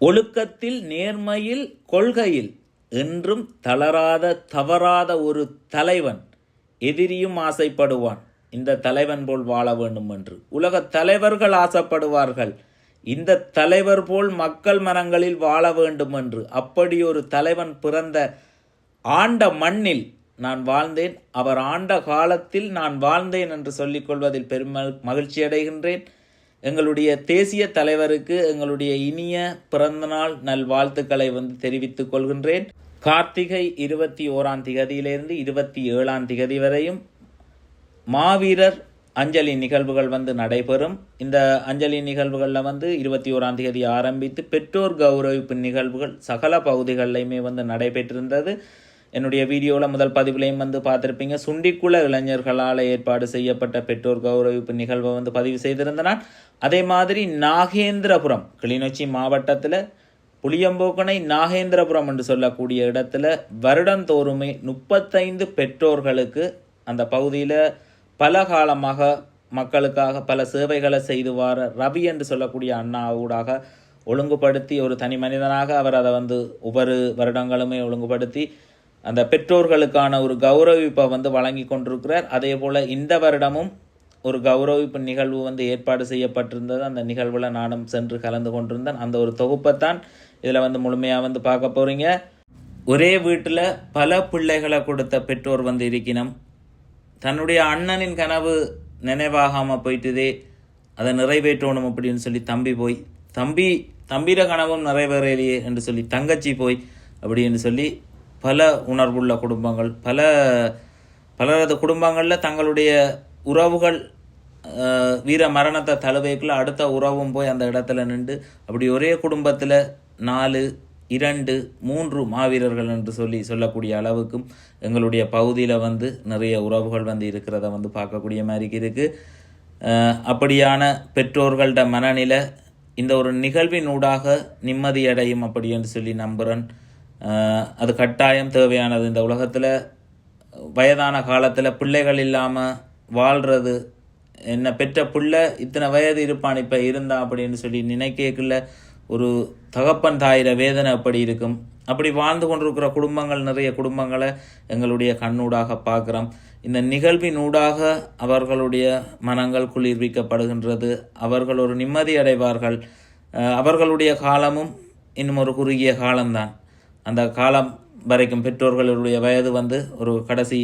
ஒழுக்கத்தில் நேர்மையில் கொள்கையில் என்றும் தளராத தவறாத ஒரு தலைவன் எதிரியும் ஆசைப்படுவான். இந்த தலைவன் போல் வாழ வேண்டும் என்று. உலகத் தலைவர்கள் ஆசைப்படுவார்கள். இந்த தலைவர் போல் மக்கள் மனங்களில் வாழ வேண்டும் என்று. அப்படி ஒரு தலைவன் பிறந்த ஆண்ட மண்ணில் நான் வாழ்ந்தேன். அவர் ஆண்ட காலத்தில் நான் வாழ்ந்தேன் என்று சொல்லிக் கொள்வதில் மகிழ்ச்சி அடைகின்றேன் எங்களுடைய தேசிய தலைவருக்கு எங்களுடைய இனிய பிறந்தநாள் நல்வாழ்த்துக்களை வந்து தெரிவித்துக் கொள்கின்றேன். கார்த்திகை இருபத்தி ஓராம் திகதியிலிருந்து இருபத்தி ஏழாம் திகதி வரையும் மாவீரர் அஞ்சலி நிகழ்வுகள் வந்து நடைபெறும். இந்த அஞ்சலி நிகழ்வுகளில் வந்து இருபத்தி ஓராம் தேதி ஆரம்பித்து பெற்றோர் கௌரவிப்பு நிகழ்வுகள் சகல பகுதிகளிலையுமே வந்து நடைபெற்றிருந்தது. என்னுடைய வீடியோவில் முதல் பதிவுலையும் வந்து பார்த்துருப்பீங்க. சுண்டிக்குள இளைஞர்களால் ஏற்பாடு செய்யப்பட்ட பெற்றோர் கௌரவிப்பு நிகழ்வை வந்து பதிவு செய்திருந்தனால் அதே மாதிரி நாகேந்திரபுரம் கிளிநொச்சி மாவட்டத்தில் புளியம்போக்கனை நாகேந்திரபுரம் என்று சொல்லக்கூடிய இடத்துல வருடந்தோறுமே முப்பத்தைந்து பெற்றோர்களுக்கு அந்த பகுதியில் பல காலமாக மக்களுக்காக பல சேவைகளை செய்து வர ரவி என்று சொல்லக்கூடிய அண்ணா ஊடாக ஒழுங்குபடுத்தி ஒரு தனி மனிதனாக அவர் அதை வந்து ஒவ்வொரு வருடங்களுமே ஒழுங்குபடுத்தி அந்த பெற்றோர்களுக்கான ஒரு கௌரவிப்பை வந்து வழங்கி கொண்டிருக்கிறார். அதே போல் இந்த வருடமும் ஒரு கௌரவிப்பு நிகழ்வு வந்து ஏற்பாடு செய்யப்பட்டிருந்தது. அந்த நிகழ்வில் நானும் சென்று கலந்து கொண்டிருந்தேன். அந்த ஒரு தொகுப்பைத்தான் இதில் வந்து முழுமையாக வந்து பார்க்க போகிறீங்க ஒரே வீட்டில் பல பிள்ளைகளை கொடுத்த பெற்றோர் வந்து இருக்கணும் தன்னுடைய அண்ணனின் கனவு நினைவாகாமல் போயிட்டுதே அதை நிறைவேற்றணும் அப்படின்னு சொல்லி தம்பி போய் தம்பி தம்பிர கனவும் நிறைவேறலையே என்று சொல்லி தங்கச்சி போய் அப்படின்னு சொல்லி பல உணர்வுள்ள குடும்பங்கள் பல பலரது குடும்பங்களில் தங்களுடைய உறவுகள் வீர மரணத்தை தழுவைக்குள்ள அடுத்த உறவும் போய் அந்த இடத்துல நின்று அப்படி ஒரே குடும்பத்தில் நாலு இரண்டு மூன்று மாவீரர்கள் என்று சொல்லி சொல்லக்கூடிய அளவுக்கும் எங்களுடைய பகுதியில் வந்து நிறைய உறவுகள் வந்து இருக்கிறத வந்து பார்க்கக்கூடிய மாதிரி இருக்குது அப்படியான பெற்றோர்கள்ட மனநிலை இந்த ஒரு நிகழ்வினூடாக நிம்மதியடையும் அப்படி என்று சொல்லி நம்புகிறேன் அது கட்டாயம் தேவையானது. இந்த உலகத்தில் வயதான காலத்தில் பிள்ளைகள் இல்லாமல் வாழ்கிறது என்ன பெற்ற பிள்ளை இத்தனை வயது இருப்பான் இப்போ இருந்தான் அப்படின்னு சொல்லி நினைக்கல ஒரு தகப்பன் தாயிர வேதனை அப்படி இருக்கும்? அப்படி வாழ்ந்து கொண்டிருக்கிற குடும்பங்கள் நிறைய குடும்பங்களை எங்களுடைய கண்ணூடாக பார்க்குறோம். இந்த நிகழ்வினூடாக அவர்களுடைய மனங்கள் குளிர்விக்கப்படுகின்றது. அவர்கள் ஒரு நிம்மதி அடைவார்கள். அவர்களுடைய காலமும் இன்னும் ஒரு குறுகிய காலம்தான். அந்த காலம் வரைக்கும் பெற்றோர்களுடைய வயது வந்து ஒரு கடைசி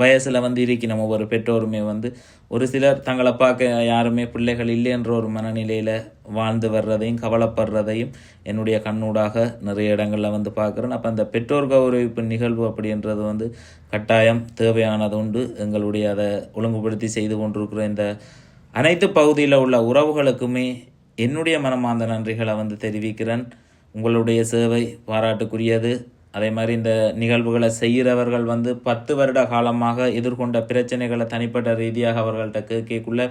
வயசில் வந்து இருக்கணும் ஒவ்வொரு பெற்றோருமே வந்து ஒரு சிலர் தங்களை பார்க்க யாருமே பிள்ளைகள் இல்லை என்ற ஒரு மனநிலையில் வாழ்ந்து வர்றதையும் கவலைப்படுறதையும் என்னுடைய கண்ணூடாக நிறைய இடங்களில் வந்து பார்க்குறேன். அப்போ அந்த பெற்றோர் கௌரவிப்பு நிகழ்வு அப்படின்றது வந்து கட்டாயம் தேவையானது உண்டு. எங்களுடைய அதை ஒழுங்குபடுத்தி செய்து கொண்டிருக்கிற இந்த அனைத்து பகுதியில் உள்ள உறவுகளுக்குமே என்னுடைய மனமார்ந்த நன்றிகளை வந்து தெரிவிக்கிறேன். உங்களுடைய சேவை பாராட்டுக்குரியது. அதே மாதிரி இந்த நிகழ்வுகளை செய்கிறவர்கள் வந்து பத்து வருட காலமாக எதிர்கொண்ட பிரச்சனைகளை தனிப்பட்ட ரீதியாக அவர்கள்ட்ட கேட்கக்குள்ள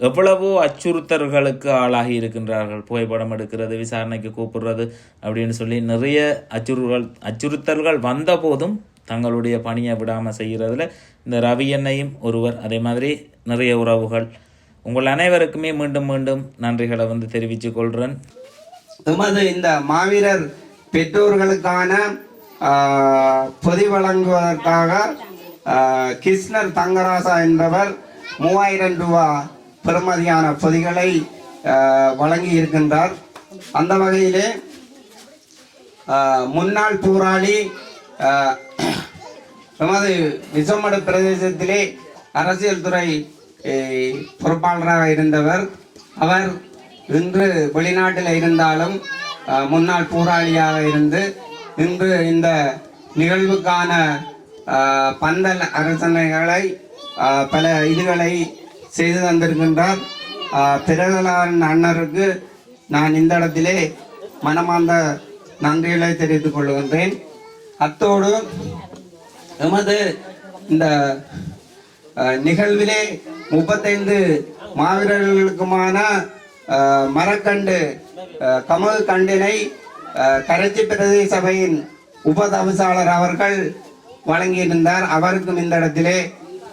எவ்வளவோ அச்சுறுத்தல்களுக்கு ஆளாகி இருக்கின்றார்கள். புகைப்படம் எடுக்கிறது விசாரணைக்கு கூப்பிடுறது அப்படின்னு சொல்லி நிறைய அச்சுறுத்தல் அச்சுறுத்தல்கள் வந்த போதும் தங்களுடைய பணியை விடாமல் செய்கிறதுல இந்த ரவி என்னையும் ஒருவர் அதே மாதிரி நிறைய உறவுகள். உங்கள் அனைவருக்குமே மீண்டும் மீண்டும் நன்றிகளை வந்து தெரிவித்துக் கொள்கிறேன் எமது இந்த மாவீரர் பெற்றோர்களுக்கான பொதி வழங்குவதற்காக கிருஷ்ணர் தங்கராசா என்பவர் மூவாயிரம் ரூபா பெறுமதியான பொதிகளை வழங்கி இருக்கின்றார் அந்த வகையிலே முன்னாள் போராளி எமது விசமடு பிரதேசத்திலே அரசியல் துறை பொறுப்பாளராக இருந்தவர். அவர் இன்று வெளிநாட்டில் இருந்தாலும் முன்னாள் போராளியாக இருந்து இன்று இந்த நிகழ்வுக்கான பந்தல் அரசனைகளை பல இதுகளை செய்து தந்திருக்கின்றார். ஆஹ், அண்ணருக்கு நான் இந்த இடத்திலே மனமார்ந்த நன்றிகளை தெரிவித்துக் கொள்கின்றேன். அத்தோடு எமது இந்த நிகழ்விலே முப்பத்தைந்து மாவீரர்களுக்குமான மரக்கண்டு அஹ், கமகு கண்டினை கரைச்சி பிரதேச சபையின் உபதவிசாளர் அவர்கள் வழங்கியிருந்தார். அவருக்கும் இந்த இடத்திலே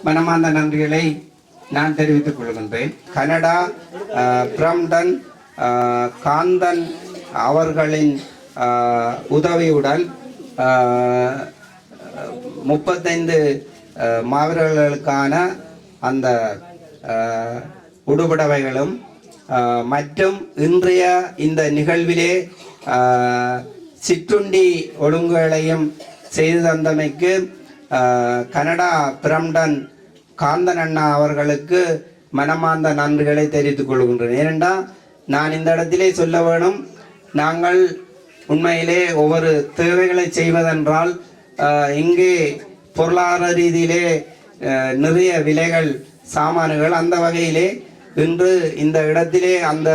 மனமார்ந்த நன்றிகளை நான் தெரிவித்துக் கொள்கின்றேன். கனடா பிரம்டன் காந்தன் அவர்களின் உதவியுடன் முப்பத்தைந்து மாவீரர்களுக்கான அந்த உடுபடவைகளும் மற்றும் இன்றைய இந்த நிகழ்விலே சிற்றுண்டி ஒழுங்குகளையும் செய்து தந்தமைக்கு கனடா பிரம்டன் காந்தன் அண்ணா அவர்களுக்கு மனமார்ந்த நன்றிகளை தெரிவித்துக் கொள்கின்றேன். ஏனென்றால் நான் இந்த இடத்திலே சொல்ல வேணும் நாங்கள் உண்மையிலே ஒவ்வொரு தேவைகளை செய்வதென்றால் இங்கே பொருளாதார ரீதியிலே நிறைய விலைகள் சாமான்கள் அந்த வகையிலே இன்று இந்த இடத்திலே அந்த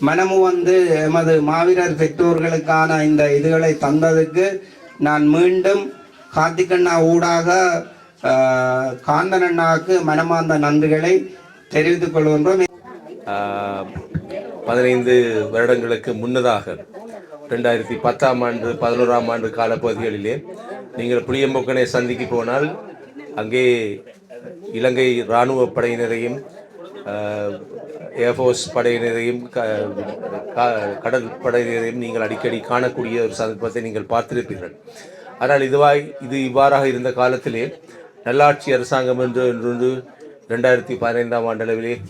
மனமு வந்து எமது மாவீரர் பெற்றோர்களுக்கான இந்த இதுகளை தந்ததுக்கு நான் மீண்டும் கார்த்திகண்ணா ஊடாக ஆஹ், காந்தன் அண்ணாவுக்கு மனமார்ந்த நன்றிகளை தெரிவித்துக் கொள்கின்றோம். பதினைந்து வருடங்களுக்கு முன்னதாக ரெண்டாயிரத்தி பத்தாம் ஆண்டு பதினோராம் ஆண்டு காலப்பகுதிகளிலே நீங்கள் புளியம்பொக்கனை சந்திக்கு போனால் அங்கே இலங்கை இராணுவ படையினரையும் ஏர்ஃபோர்ஸ் படையினரையும் க- க- கடல் படையினரையும் நீங்கள் அடிக்கடி காணக்கூடிய ஒரு சந்தர்ப்பத்தை நீங்கள் பார்த்திருப்பீர்கள். ஆனால் இதுவாய் இது இவ்வாறாக இருந்த காலத்திலே நல்லாட்சி அரசாங்கம் என்று ஒன்று ரெண்டாயிரத்தி பதினைந்தாம் ஆண்டளவிலே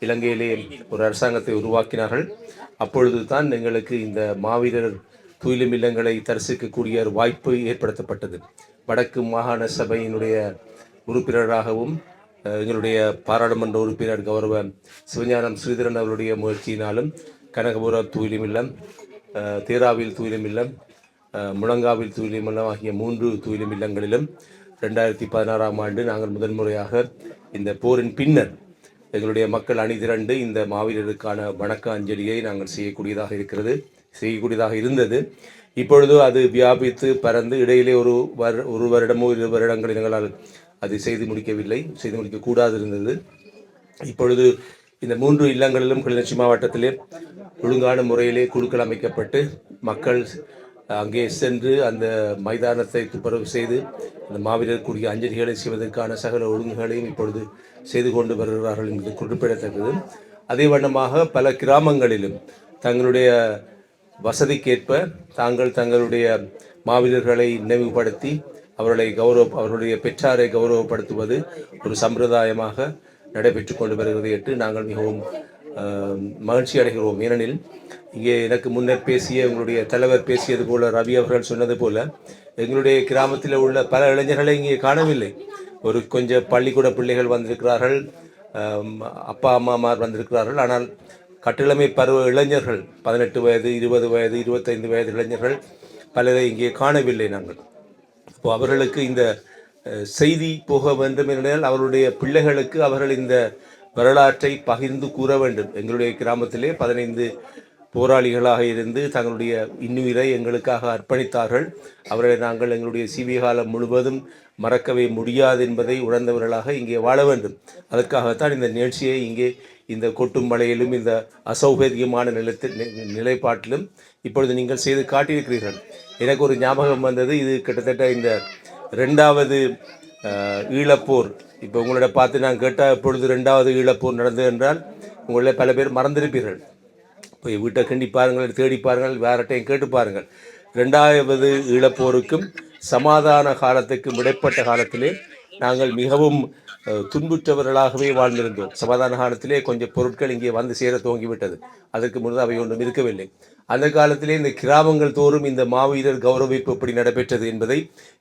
இலங்கையிலே ஒரு அரசாங்கத்தை உருவாக்கினார்கள். அப்பொழுது தான் எங்களுக்கு இந்த மாவீரர் துயிலும் இல்லங்களை தரிசிக்கக்கூடிய ஒரு வாய்ப்பு ஏற்படுத்தப்பட்டது. வடக்கு மாகாண சபையினுடைய உறுப்பினராகவும் எங்களுடைய பாராளுமன்ற உறுப்பினர் கௌரவ சிவஞானம் ஸ்ரீதரன் அவருடைய முயற்சியினாலும் கனகபுரம் தூயிலும் இல்லம் தேராவில் துயிலும் இல்லம் முழங்காவில் தூயிலும் இல்லம் ஆகிய மூன்று தூயிலும் இல்லங்களிலும் ரெண்டாயிரத்தி பதினாறாம் ஆண்டு நாங்கள் முதன்முறையாக இந்த போரின் பின்னர் எங்களுடைய மக்கள் அணி திரண்டு இந்த மாவீரருக்கான வணக்க அஞ்சலியை நாங்கள் செய்யக்கூடியதாக இருக்கிறது செய்யக்கூடியதாக இருந்தது. இப்பொழுது அது வியாபித்து பறந்து இடையிலே ஒரு வரு ஒரு வருடமோ இரு வருடங்கள் எங்களால் அதை செய்து முடிக்கவில்லை செய்து முடிக்கக்கூடாது இருந்தது இப்பொழுது இந்த மூன்று இல்லங்களிலும் கிளிநொச்சி மாவட்டத்திலே ஒழுங்கான முறையிலே குழுக்கள் அமைக்கப்பட்டு மக்கள் அங்கே சென்று அந்த மைதானத்தை துப்புரவு செய்து அந்த மாவீரருக்குரிய அஞ்சலிகளை செய்வதற்கான சகல ஒழுங்குகளையும் இப்பொழுது செய்து கொண்டு வருகிறார்கள் என்பது குறிப்பிடத்தக்கது. அதே வண்ணமாக பல கிராமங்களிலும் தங்களுடைய வசதிக்கேற்ப தாங்கள் தங்களுடைய மாவீரர்களை நினைவுபடுத்தி அவர்களை கௌரவ அவர்களுடைய பெற்றாரை கௌரவப்படுத்துவது ஒரு சம்பிரதாயமாக நடைபெற்று கொண்டு வருகிறது என்று நாங்கள் மிகவும் மகிழ்ச்சி அடைகிறோம். ஏனெனில் இங்கே எனக்கு முன்னர் பேசிய உங்களுடைய தலைவர் பேசியது போல ரவி அவர்கள் சொன்னது போல எங்களுடைய கிராமத்தில் உள்ள பல இளைஞர்களை இங்கே காணவில்லை. ஒரு கொஞ்சம் பள்ளிக்கூட பிள்ளைகள் வந்திருக்கிறார்கள் அப்பா அம்மாமார் வந்திருக்கிறார்கள். ஆனால் கட்டிளமை பருவ இளைஞர்கள் பதினெட்டு வயது இருபது வயது இருபத்தைந்து வயது இளைஞர்கள் பலரை இங்கே காணவில்லை நாங்கள். அவர்களுக்கு இந்த செய்தி போக வேண்டும் என்றால் அவருடைய பிள்ளைகளுக்கு அவர்கள் இந்த வரலாற்றை பகிர்ந்து கூற வேண்டும். எங்களுடைய கிராமத்திலே பதினைந்து போராளிகளாக இருந்து தங்களுடைய இன்னுயிரை எங்களுக்காக அர்ப்பணித்தார்கள். அவர்களை நாங்கள் எங்களுடைய சிவிய காலம் முழுவதும் மறக்கவே முடியாது என்பதை உணர்ந்தவர்களாக இங்கே வாழ வேண்டும். அதற்காகத்தான் இந்த நிகழ்ச்சியை இங்கே இந்த கொட்டும் மலையிலும் இந்த அசௌகரியமான நிலத்தில் நிலைப்பாட்டிலும் இப்பொழுது நீங்கள் செய்து காட்டியிருக்கிறீர்கள். எனக்கு ஒரு ஞாபகம் வந்தது. இது கிட்டத்தட்ட இந்த ரெண்டாவது ஈழப்போர். இப்போ உங்களோட பார்த்து நான் கேட்டால் எப்பொழுது ரெண்டாவது ஈழப்போர் நடந்தது என்றால் உங்களை பல பேர் மறந்திருப்பீர்கள். போய் வீட்டை கிண்டி பாருங்கள் தேடி பாருங்கள் வேறட்டையும் கேட்டு பாருங்கள். ரெண்டாவது ஈழப்போருக்கும் சமாதான காலத்துக்கும் இடைப்பட்ட காலத்திலே நாங்கள் மிகவும் துன்புற்றவர்களாகவே வாழ்ந்திருந்தோம். சமாதான காலத்திலே கொஞ்சம் பொருட்கள் இங்கே வந்து சேர துவங்கிவிட்டது. அதற்கு முன்பு அவை ஒன்றும் இருக்கவில்லை. அந்த காலத்திலே இந்த கிராமங்கள் தோறும் இந்த மாவீரர் கௌரவிப்பு எப்படி நடைபெற்றது என்பதை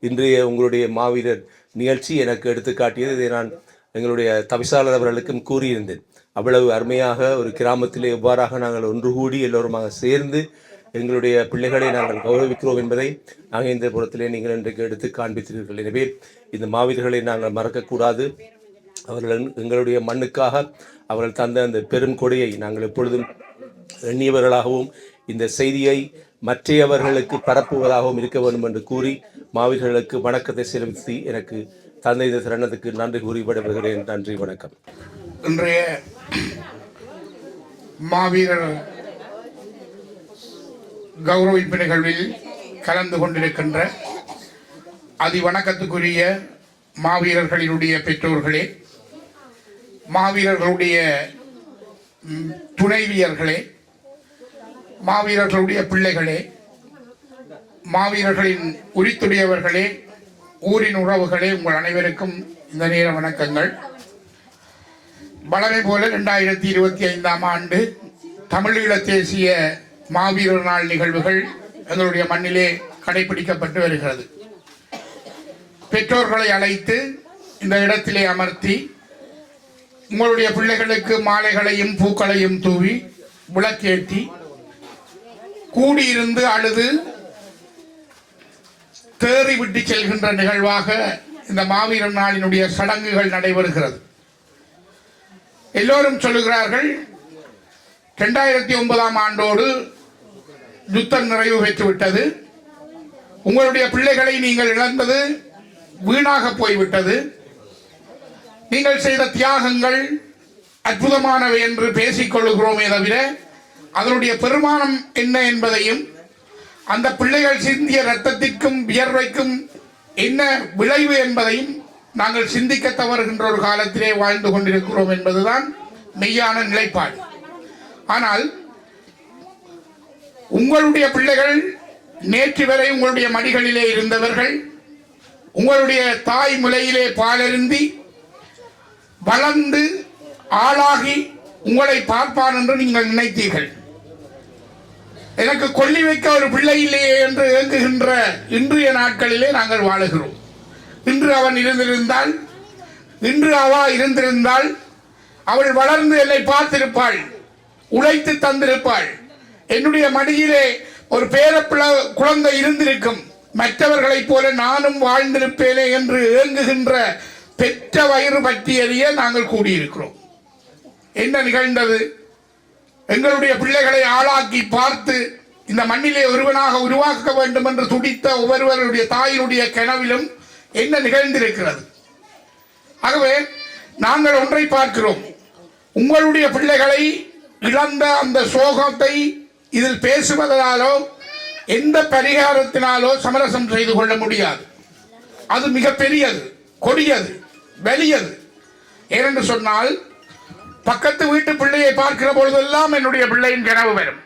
இன்றைய உங்களுடைய மாவீரர் நிகழ்ச்சி எனக்கு எடுத்துக்காட்டியது இதை நான் எங்களுடைய தவிசாளர் அவர்களுக்கும் கூறியிருந்தேன். அவ்வளவு அருமையாக ஒரு கிராமத்திலே எவ்வாறாக நாங்கள் ஒன்று கூடி எல்லோருமாக சேர்ந்து எங்களுடைய பிள்ளைகளை நாங்கள் கௌரவிக்கிறோம் என்பதை நாகேந்திரபுரத்திலே நீங்கள் இன்றைக்கு எடுத்து காண்பித்தீர்கள். எனவே இந்த மாவீரர்களை நாங்கள் மறக்கக்கூடாது. அவர்கள் எங்களுடைய மண்ணுக்காக அவர்கள் தந்த அந்த பெரும் கொடையை நாங்கள் எப்பொழுதும் எண்ணியவர்களாகவும் இந்த செய்தியை மற்றையவர்களுக்கு பரப்புவதாகவும் இருக்க வேண்டும் என்று கூறி மாவீரர்களுக்கு வணக்கத்தை செலுத்தி எனக்கு தந்தை திறனதுக்கு நன்றி கூறி விடைபெறுகிறேன். நன்றி வணக்கம். இன்றைய மாவீரர் கௌரவிப்பு நிகழ்வில் கலந்து கொண்டிருக்கின்ற அதிவணக்கத்துக்குரிய மாவீரர்களினுடைய பெற்றோர்களே மாவீரர்களுடைய துணைவியர்களே மாவீரர்களுடைய பிள்ளைகளே மாவீரர்களின் உரித்துடையவர்களே ஊரின் உறவுகளே உங்கள் அனைவருக்கும் இந்த நேர வணக்கங்கள். வளமை போல ரெண்டாயிரத்தி இருபத்தி ஐந்தாம் ஆண்டு தமிழீழ தேசிய மாவீரர் நாள் நிகழ்வுகள் எங்களுடைய மண்ணிலே கடைபிடிக்கப்பட்டு வருகிறது. பெற்றோர்களை அழைத்து இந்த இடத்திலே அமர்த்தி உங்களுடைய பிள்ளைகளுக்கு மாலைகளையும் பூக்களையும் தூவி விளக்கேற்றி கூடியிருந்து அழுது தேறி விட்டு செல்கின்ற நிகழ்வாக இந்த மாவீரன் நாளினுடைய சடங்குகள் நடைபெறுகிறது. எல்லோரும் சொல்லுகிறார்கள் ரெண்டாயிரத்தி ஒன்பதாம் ஆண்டோடு யுத்தம் நிறைவு பெற்றுவிட்டது. உங்களுடைய பிள்ளைகளை நீங்கள் இழந்தது வீணாக போய்விட்டது. நீங்கள் செய்த தியாகங்கள் அற்புதமானவை என்று பேசிக் கொள்ளுகிறோமே தவிர அதனுடைய பெருமானம் என்ன என்பதையும் அந்த பிள்ளைகள் சிந்திய ரத்தத்திற்கும் வியர்வைக்கும் என்ன விளைவு என்பதையும் நாங்கள் சிந்திக்க தவறுகின்ற ஒரு காலத்திலே வாழ்ந்து கொண்டிருக்கிறோம் என்பதுதான் மெய்யான நிலைப்பாடு. ஆனால் உங்களுடைய பிள்ளைகள் நேற்று வரை உங்களுடைய மடிகளிலே இருந்தவர்கள் உங்களுடைய தாய் முலையிலே பாலருந்தி வளர்ந்து ஆளாகி உங்களை பார்ப்பான் என்று நீங்கள் நினைத்தீர்கள். எனக்கு கொல்லி வைக்க ஒரு பிள்ளை இல்லையே என்று ஏங்குகின்ற இன்றைய நாட்களிலே நாங்கள் வாழுகிறோம். இன்று அவன் இருந்திருந்தால் இன்று அவா இருந்திருந்தால் அவள் வளர்ந்து என்னை பார்த்திருப்பாள் உழைத்து தந்திருப்பாள். என்னுடைய மடியிலே ஒரு பேரப்பிள குழந்தை இருந்திருக்கும். மற்றவர்களைப் போல நானும் வாழ்ந்திருப்பேனே என்று ஏங்குகின்ற பெற்ற வயிறு பற்றி அறிய நாங்கள் கூடியிருக்கிறோம். என்ன நிகழ்ந்தது? எங்களுடைய பிள்ளைகளை ஆளாக்கி பார்த்து இந்த மண்ணிலே ஒருவனாக உருவாக்க வேண்டும் என்று துடித்த ஒவ்வொருவருடைய தாயினுடைய கனவிலும் என்ன நிகழ்ந்திருக்கிறது? ஆகவே நாங்கள் ஒன்றை பார்க்கிறோம். உங்களுடைய பிள்ளைகளை இழந்த அந்த சோகத்தை இதில் பேசுவதனாலோ எந்த பரிகாரத்தினாலோ சமரசம் செய்து கொள்ள முடியாது. அது மிகப்பெரியது கொடியது வெளியது ஏனென்று சொன்னால் பக்கத்து வீட்டு பிள்ளையை பார்க்கிற பொழுதெல்லாம் என்னுடைய பிள்ளையின் கனவு வரும்.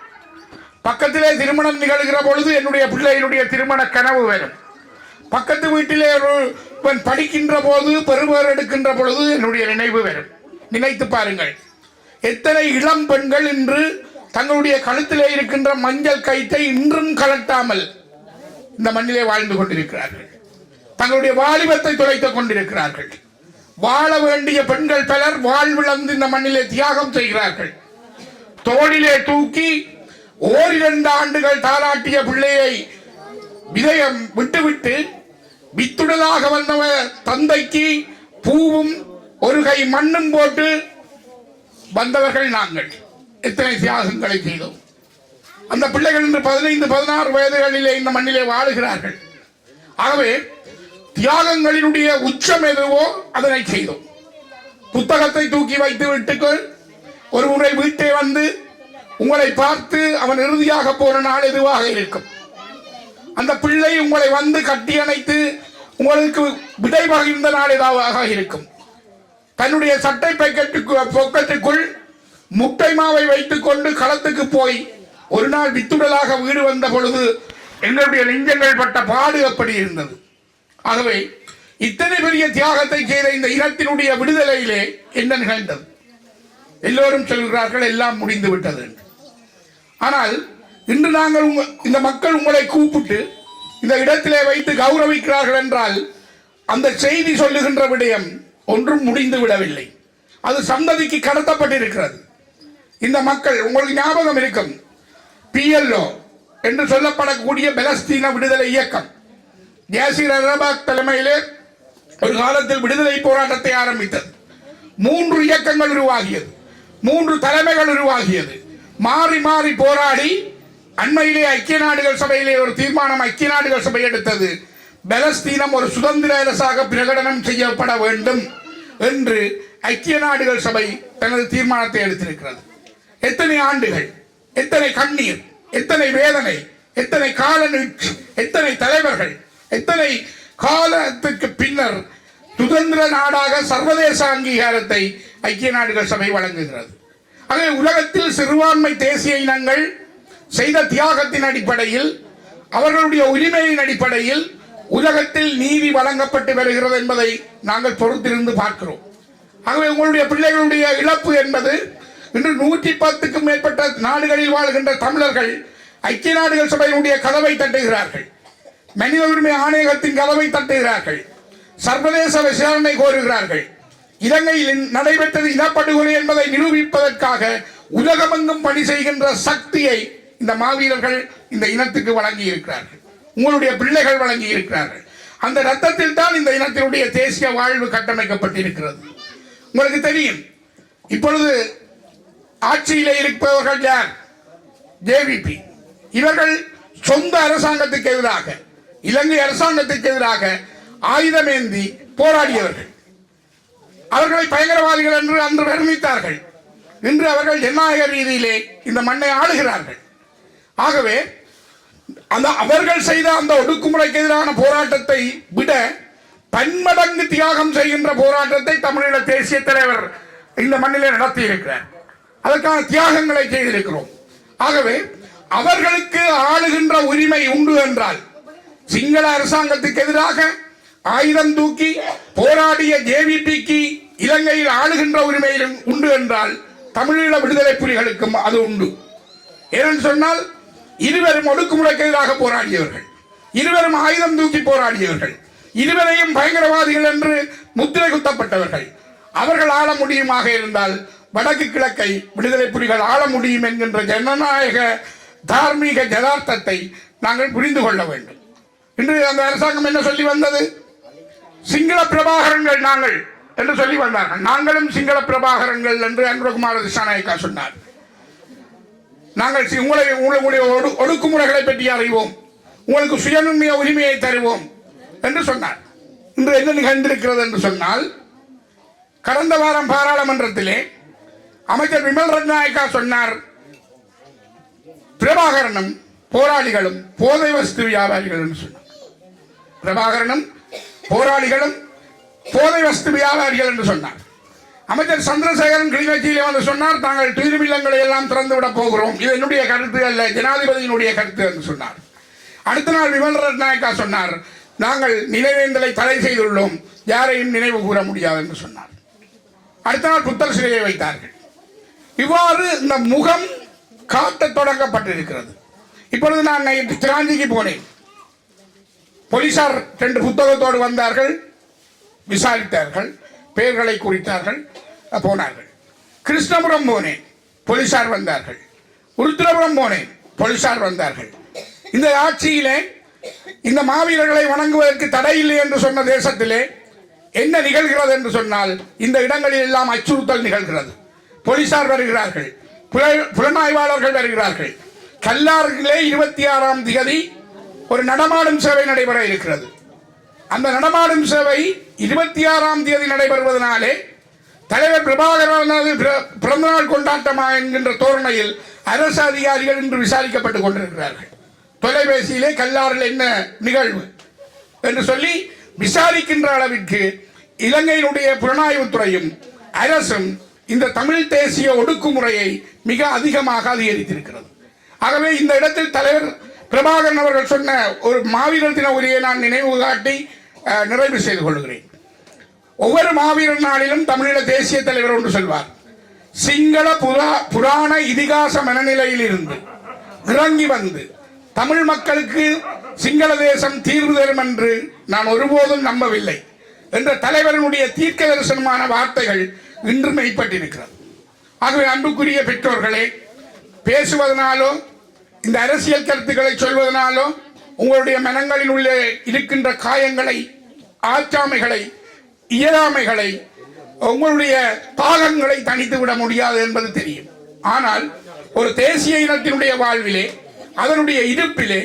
பக்கத்திலே திருமணம் நிகழ்கிற பொழுது என்னுடைய பிள்ளையினுடைய திருமண கனவு வரும். பக்கத்து வீட்டிலே ஒருவன் படிக்கின்ற போது பெருவர் எடுக்கின்ற பொழுது என்னுடைய நினைவு வரும். நினைத்து பாருங்கள். எத்தனை இளம் பெண்கள் இன்று தங்களுடைய கழுத்திலே இருக்கின்ற மஞ்சள் கயிற்றை இன்றும் கலட்டாமல் இந்த மண்ணிலே வாழ்ந்து கொண்டிருக்கிறார்கள். தங்களுடைய வாலிபத்தை துளைத்துக் கொண்டிருக்கிறார்கள். வாழ வேண்டிய பெண்கள் பலர் வாழ்விழந்து இந்த மண்ணிலே தியாகம் செய்கிறார்கள். தோளிலே தூக்கி ஓரிரண்டு ஆண்டுகள் தாராட்டிய பிள்ளையை விதயம் விட்டுவிட்டு வித்துடலாக வந்தவர் தந்தைக்கு பூவும் ஒரு கை மண்ணும் போட்டு வந்தவர்கள் நாங்கள். எத்தனை தியாகங்களை செய்தோம். அந்த பிள்ளைகள் இன்று பதினைந்து பதினாறு வயதுகளிலே இந்த மண்ணிலே வாழுகிறார்கள். ஆகவே தியாகங்களினுடைய உச்சம் எதுவோ அதனை செய்தோம். புத்தகத்தை தூக்கி வைத்து விட்டுக்கள். ஒரு முறை வீட்டை வந்து உங்களை பார்த்து அவன் இறுதியாக போற நாள் எதுவாக இருக்கும். அந்த பிள்ளை உங்களை வந்து கட்டி அணைத்து உங்களுக்கு விடை பகிர்ந்த நாள் எதாவாக இருக்கும். தன்னுடைய சட்டை பைக்கெட்டுக்கு பொக்கத்துக்குள் முட்டை மாவை வைத்துக் கொண்டு களத்துக்கு போய் ஒரு நாள் வித்துடலாக வீடு வந்த பொழுது எங்களுடைய நெஞ்சங்கள் பட்ட பாடு அப்படி இருந்தது. ஆகவே இத்தனை பெரிய தியாகத்தை செய்த இந்த இனத்தினுடைய விடுதலையிலே என்ன நிகழ்ந்தது? எல்லோரும் சொல்கிறார்கள் எல்லாம் முடிந்து விட்டது என்று. ஆனால் இன்று நாங்கள் உங்க- இந்த மக்கள் உங்களை கூப்பிட்டு இந்த இடத்திலே வைத்து கௌரவிக்கிறார்கள் என்றால் அந்த செய்தி சொல்லுகின்ற விடயம் ஒன்றும் முடிந்து விடவில்லை. அது சந்ததிக்கு கடத்தப்பட்டிருக்கிறது. இந்த மக்கள் உங்களுக்கு ஞாபகம் இருக்கும் பிஎல்ஓ என்று சொல்லப்படக்கூடிய பலஸ்தீன விடுதலை இயக்கம். யாசிர் அரபாக் தலைமையிலே ஒரு காலத்தில் விடுதலை போராட்டத்தை ஆரம்பித்தது. மூன்று இயக்கங்கள் உருவாகியது. மூன்று தலைமைகள் உருவாகியது. மாறி மாறி போராடி அண்மையிலே ஐக்கிய நாடுகள் சபையிலே ஒரு தீர்மானம் ஐக்கிய நாடுகள் சபை எடுத்தது. பலஸ்தீனம் ஒரு சுதந்திர அரசாக பிரகடனம் செய்யப்பட வேண்டும் என்று ஐக்கிய நாடுகள் சபை தனது தீர்மானத்தை எடுத்திருக்கிறது. எத்தனை ஆண்டுகள்? எத்தனை கண்ணீர்? எத்தனை வேதனை? எத்தனை கால எத்தனை தலைவர்கள்? இத்தனை காலத்துக்கு பின்னர் சுதந்திர நாடாக சர்வதேச அங்கீகாரத்தை ஐக்கிய நாடுகள் சபை வழங்குகிறது. ஆகவே உலகத்தில் சிறுபான்மை தேசிய இனங்கள் செய்த தியாகத்தின் அடிப்படையில் அவர்களுடைய உரிமையின் அடிப்படையில் உலகத்தில் நீதி வழங்கப்பட்டு வருகிறது என்பதை நாங்கள் பொறுத்திருந்து பார்க்கிறோம். ஆகவே உங்களுடைய பிள்ளைகளுடைய இழப்பு என்பது இன்று நூற்றி பத்துக்கும் மேற்பட்ட நாடுகளில் வாழ்கின்ற தமிழர்கள் ஐக்கிய நாடுகள் சபையினுடைய கதவை தட்டுகிறார்கள். மனித உரிமை ஆணையகத்தின் கதவை தட்டுகிறார்கள். சர்வதேச விசாரணை கோருகிறார்கள். இலங்கையில் நடைபெற்றது இனப்படுகொலை என்பதை நிரூபிப்பதற்காக உலகமெங்கும் பணி செய்கின்ற சக்தியை இந்த மாவீரர்கள் இந்த இனத்துக்கு வழங்கி இருக்கிறார்கள் உங்களுடைய பிள்ளைகள் வழங்கி இருக்கிறார்கள் அந்த ரத்தத்தில் தான் இந்த இனத்தினுடைய தேசிய வாழ்வு கட்டமைக்கப்பட்டிருக்கிறது. உங்களுக்கு தெரியும் இப்பொழுது ஆட்சியில் இருப்பவர்கள் யார்? ஜேவிபி இவர்கள் சொந்த அரசாங்கத்துக்கு எதிராக இலங்கை அரசாங்கத்துக்கு எதிராக ஆயுதமேந்தி போராடியவர்கள். அவர்களை பயங்கரவாதிகள் என்று அன்று வர்ணித்தார்கள். இன்று அவர்கள் ஜனநாயக ரீதியிலே இந்த மண்ணை ஆளுகிறார்கள். ஆகவே அந்த அவர்கள் செய்த அந்த ஒடுக்குமுறைக்கு எதிரான போராட்டத்தை விட பன்மடங்கு தியாகம் செய்கின்ற போராட்டத்தை தமிழீழ தேசிய தலைவர் இந்த மண்ணிலே நடத்தி இருக்கிறார் அதற்கான தியாகங்களை செய்திருக்கிறோம். ஆகவே அவர்களுக்கு ஆளுகின்ற உரிமை உண்டு என்றால் சிங்கள அரசாங்கத்துக்கு எதிராக ஆயுதம் தூக்கி போராடிய ஜேவிபிக்கு இலங்கையில் ஆளுகின்ற உரிமையிலும் உண்டு என்றால் தமிழீழ விடுதலை புலிகளுக்கும் அது உண்டு. ஏனென்று சொன்னால் இருவரும் ஒடுக்குமுறைக்கு எதிராக போராடியவர்கள். இருவரும் ஆயுதம் தூக்கி போராடியவர்கள். இருவரையும் பயங்கரவாதிகள் என்று முத்திரை குத்தப்பட்டவர்கள் அவர்கள் ஆள முடியுமாக இருந்தால் வடக்கு கிழக்கை விடுதலை புலிகள் ஆள முடியும் என்கின்ற ஜனநாயக தார்மீக ஜதார்த்தத்தை நாங்கள் புரிந்து கொள்ள வேண்டும். இன்று அந்த அரசாங்கம் என்ன சொல்லி வந்தது? சிங்கள பிரபாகரங்கள் நாங்கள் என்று சொல்லி வந்தார்கள். நாங்களும் சிங்கள பிரபாகரங்கள் என்று அன்புகுமார திசாநாயக்கா சொன்னார். நாங்கள் உங்களை உங்களுடைய ஒடு- ஒடுக்குமுறைகளை பற்றி அறிவோம். உங்களுக்கு சுயநன்மைய உரிமையை தருவோம் என்று சொன்னார். இன்று என்ன நிகழ்ந்திருக்கிறது என்று சொன்னால் கடந்த வாரம் பாராளுமன்றத்திலே அமைச்சர் விமல் ரத்நாயக்கா சொன்னார் பிரபாகரனும் போராளிகளும் போதை வஸ்து வியாபாரிகள் என்று சொன்னார். பிரபாகரனும் போராளிகளும் போதை வஸ்து வியாபாரிகள் என்று சொன்னார். அமைச்சர் சந்திரசேகரன் கிளிநொச்சியிலே வந்து சொன்னார் தாங்கள் துயிலும் எல்லாம் திறந்து விட போகிறோம். இது என்னுடைய கருத்து அல்ல ஜனாதிபதியினுடைய கருத்து என்று சொன்னார். அடுத்த நாள் விமல் ரத்நாயக்கா சொன்னார் நாங்கள் நினைவேந்தலை தடை செய்துள்ளோம் யாரையும் நினைவு கூற முடியாது என்று சொன்னார். அடுத்த நாள் புத்தர் சிலையை வைத்தார்கள். இவ்வாறு இந்த முகம் காட்டத் தொடங்கப்பட்டிருக்கிறது. இப்பொழுது நான் நேற்று சிராஞ்சிக்கு போனேன். போலீசார் ரெண்டு புத்தகத்தோடு வந்தார்கள் விசாரித்தார்கள் பெயர்களை குறித்தார்கள் போனார்கள். கிருஷ்ணபுரம் போனேன் போலீசார் வந்தார்கள். உருத்திரபுரம் போனேன் போலீசார் வந்தார்கள். இந்த ஆட்சியிலே இந்த மாவீரர்களை வணங்குவதற்கு தடை இல்லை என்று சொன்ன தேசத்திலே என்ன நிகழ்கிறது என்று சொன்னால் இந்த இடங்களில் எல்லாம் அச்சுறுத்தல் நிகழ்கிறது. போலீசார் வருகிறார்கள் புல- புலனாய்வாளர்கள் வருகிறார்கள். கல்லார்களே இருபத்தி ஆறாம் தேதி ஒரு நடமாடும் சேவை நடைபெற இருக்கிறது. அந்த நடமாடும் சேவை இருபத்தி ஆறாம் தேதி நடைபெறுவதனாலே தலைவர் பிரபாகரனது பிறந்தநாள் கொண்டாட்டமா என்கின்ற தோரணையில் அரசு அதிகாரிகள் இன்று விசாரிக்கப்பட்டுக் கொண்டிருக்கிறார்கள். தொலைபேசியிலே கல்லாறில் என்ன நிகழ்வு என்று சொல்லி விசாரிக்கின்ற அளவிற்கு இலங்கையினுடைய புலனாய்வுத்துறையும் அரசும் இந்த தமிழ் தேசிய ஒடுக்குமுறையை மிக அதிகமாக அதிகரித்திருக்கிறது. ஆகவே இந்த இடத்தில் தலைவர் பிரபாகரன் அவர்கள் சொன்ன ஒரு மாவீரர் தின உரையை நான் நினைவு காட்டி நிறைவு செய்து கொள்கிறேன். ஒவ்வொரு மாவீரர் நாளிலும் தமிழீழ தேசிய தலைவர் ஒன்று சொல்வார். சிங்கள புரா புராண இதிகாச மனநிலையில் இருந்து இறங்கி வந்து தமிழ் மக்களுக்கு சிங்கள தேசம் தீர்வு தரும் என்று நான் ஒருபோதும் நம்பவில்லை என்ற தலைவரனுடைய தீர்க்க தரிசனமான வார்த்தைகள் இன்று மெய்ப்பட்டிருக்கிறது ஆகவே அன்புக்குரிய பெற்றோர்களே பேசுவதனாலோ இந்த அரசியல் கருத்துக்களை சொல்வதனாலோ உங்களுடைய மனங்களில் உள்ளே இருக்கின்ற காயங்களை ஆற்றாமைகளை இயலாமைகளை உங்களுடைய தாளங்களை தணித்து விட முடியாது என்பது தெரியும். ஆனால் ஒரு தேசிய இனத்தினுடைய வாழ்விலே அதனுடைய இருப்பிலே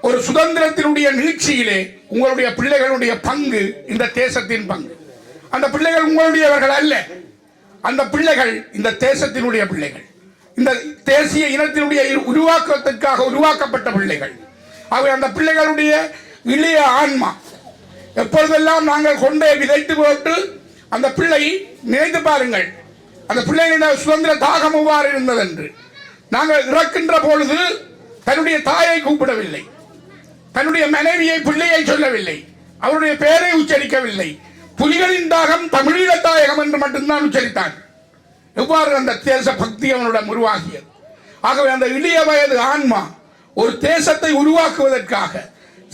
ஒரு சுதந்திரத்தினுடைய நீட்சியிலே உங்களுடைய பிள்ளைகளுடைய பங்கு இந்த தேசத்தின் பங்கு. அந்த பிள்ளைகள் உங்களுடையவர்கள் அல்ல. அந்த பிள்ளைகள் இந்த தேசத்தினுடைய பிள்ளைகள். இந்த தேசிய இனத்தினுடைய இரு- உருவாக்கத்திற்காக உருவாக்கப்பட்ட பிள்ளைகள். அவை அந்த பிள்ளைகளுடைய இளைய ஆன்மா. எப்பொழுதெல்லாம் நாங்கள் கொண்டே விதைத்து போட்டு அந்த பிள்ளை நினைத்து பாருங்கள். அந்த பிள்ளைகளின் சுதந்திர தாகம் எவ்வாறு இருந்ததென்று. நாங்கள் இறக்கின்ற பொழுது தன்னுடைய தாயை கூப்பிடவில்லை. தன்னுடைய மனைவியை பிள்ளையை சொல்லவில்லை. அவருடைய பெயரை உச்சரிக்கவில்லை. புலிகளின் தாகம் தமிழீழ தாயகம் என்று மட்டும்தான் உச்சரித்தான். எவ்வாறு அந்த தேச பக்தி அவனிடம் உருவாகியது? ஆகவே அந்த இளைய வயது ஆன்மா ஒரு தேசத்தை உருவாக்குவதற்காக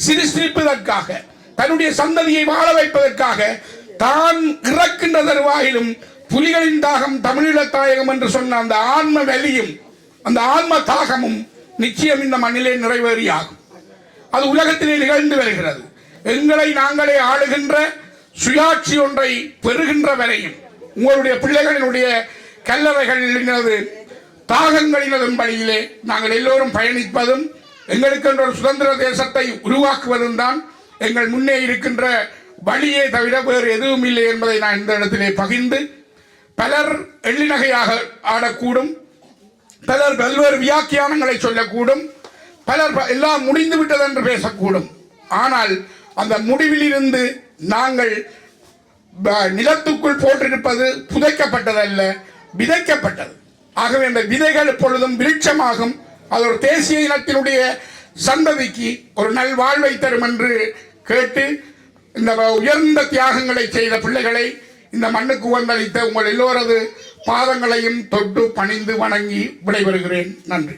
சிரிசிரிப்பதற்காக தன்னுடைய சந்ததியை வாழ வைப்பதற்காக தான் இறக்கின்ற தருவாயிலும் புலிகளின் தாகம் தமிழீழ தாயகம் என்று சொன்ன அந்த ஆன்ம வெளியும் அந்த ஆன்ம தாகமும் நிச்சயம் இந்த மண்ணிலே நிறைவேறியாகும். அது உலகத்திலே நிகழ்ந்து வருகிறது. எங்களை நாங்களே ஆளுகின்ற சுயாட்சி ஒன்றை பெறுகின்ற வரையும் உங்களுடைய பிள்ளைகளினுடைய கல்லறைகளினது தாகங்களினதும் வழியிலே நாங்கள் எல்லோரும் பயணிப்பதும் எங்களுக்கென்ற ஒரு சுதந்திர தேசத்தை உருவாக்குவதும் தான் எங்கள் முன்னே இருக்கின்ற வழியே தவிர வேறு எதுவும் இல்லை என்பதை நான் இந்த இடத்திலே பகிர்ந்து பலர் எள்ளிநகையாக ஆடக்கூடும் பலர் பல்வேறு வியாக்கியானங்களை சொல்லக்கூடும் பலர் எல்லாம் முடிந்து விட்டது என்று பேசக்கூடும். ஆனால் அந்த முடிவிலிருந்து நாங்கள் நிலத்துக்குள் போட்டிருப்பது புதைக்கப்பட்டதல்ல. விதைக்கப்பட்டது. ஆகவே அந்த விதைகள் எப்பொழுதும் விருட்சமாகும். அது ஒரு தேசிய இனத்தினுடைய சந்ததிக்கு ஒரு நல்வாழ்வை தரும் என்று கேட்டு இந்த உயர்ந்த தியாகங்களை செய்த பிள்ளைகளை இந்த மண்ணுக்கு வந்தளித்த உங்கள் எல்லோரது பாதங்களையும் தொட்டு பணிந்து வணங்கி விடைபெறுகிறேன். நன்றி.